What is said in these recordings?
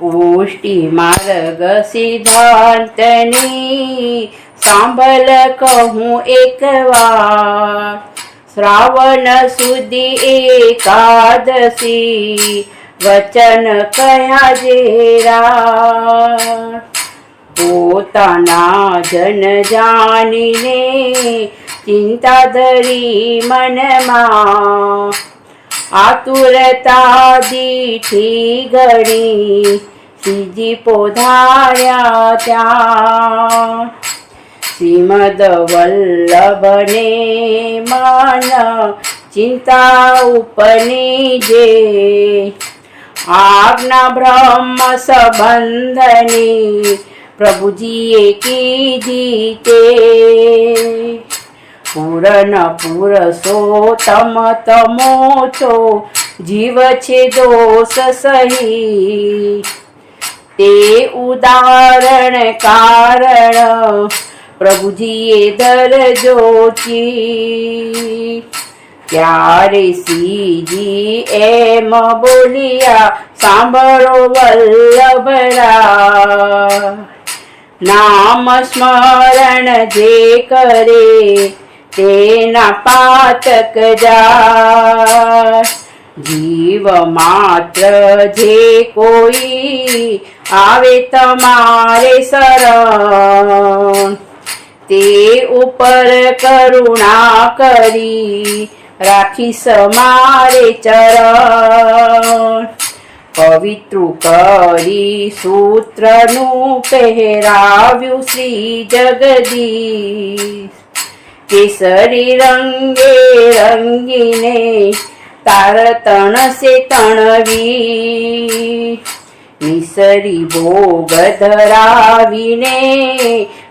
પુષ્ટિ માર્ગ સિદ્ધાંતની સાંભળ કહું એક વાર શ્રાવણ સુધી એકાદશી વચન કયા જેરા? પોતાના જન જાણીને ચિંતા ધરી મનમાં આતુરતા દીઠી ઘડી સીજી પોધાર્યા ત્યાં. શ્રીમદ વલ્લભને માન ચિંતા ઉપની જે આજ્ઞા બ્રહ્મ સંબંધની પ્રભુજીએ કીધી તે. પૂરન પુરષોત્તમ તમો છો. જીવ છે દોષ સહી તે ઉદાહરણ કારણ પ્રભુજીએ દરજોચી ત્યારે સીજી એમ બોલ્યા, સાંભળો વલ્લભરા નામ સ્મરણ જે કરે તેના પાતક જા જીવ માત્ર જે કોઈ આવે તમારે શરણ. તે ઉપર કરુણા કરી રાખી સમારે ચરણ. પવિત્ર કરી સૂત્રનું પહેરાવ્યું શ્રી જગદીશ. કેસરી રંગે રંગીને તાર તણસે તણવી. નિસરી ભોગ ધરાવીને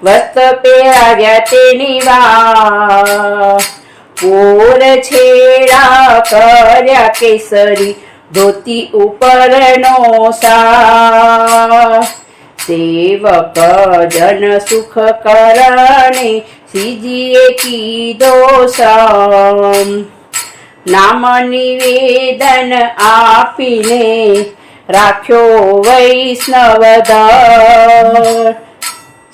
વસ્ત પહેરાવ્યા તેની વા પોર છેડા કર્યા કેસરી ધોતી ઉપરનો સા સેવક જન સુખ કરણે શ્રીજીએ કીધો સમ. નામ નિવેદન આપીને રાખ્યો વૈષ્ણવ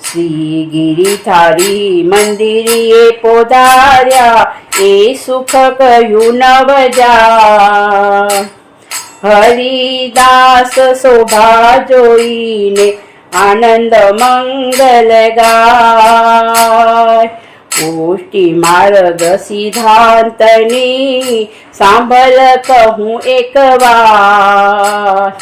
શ્રી ગિરિધારી મંદિરે પોધાર્યા, એ સુખ કયું નવજા હરિદાસ શોભા જોઈને આનંદ મંગલ ગાય પુષ્ટિ માર્ગ સિદ્ધાંતની સાંભળ કહું એક વાર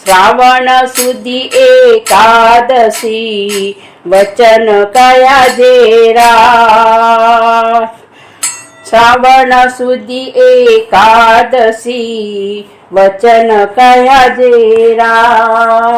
શ્રાવણ સુધી એકાદશી, વચન કયા જેરા શ્રાવણ સુધી એકાદશી, વચન કયા જેરા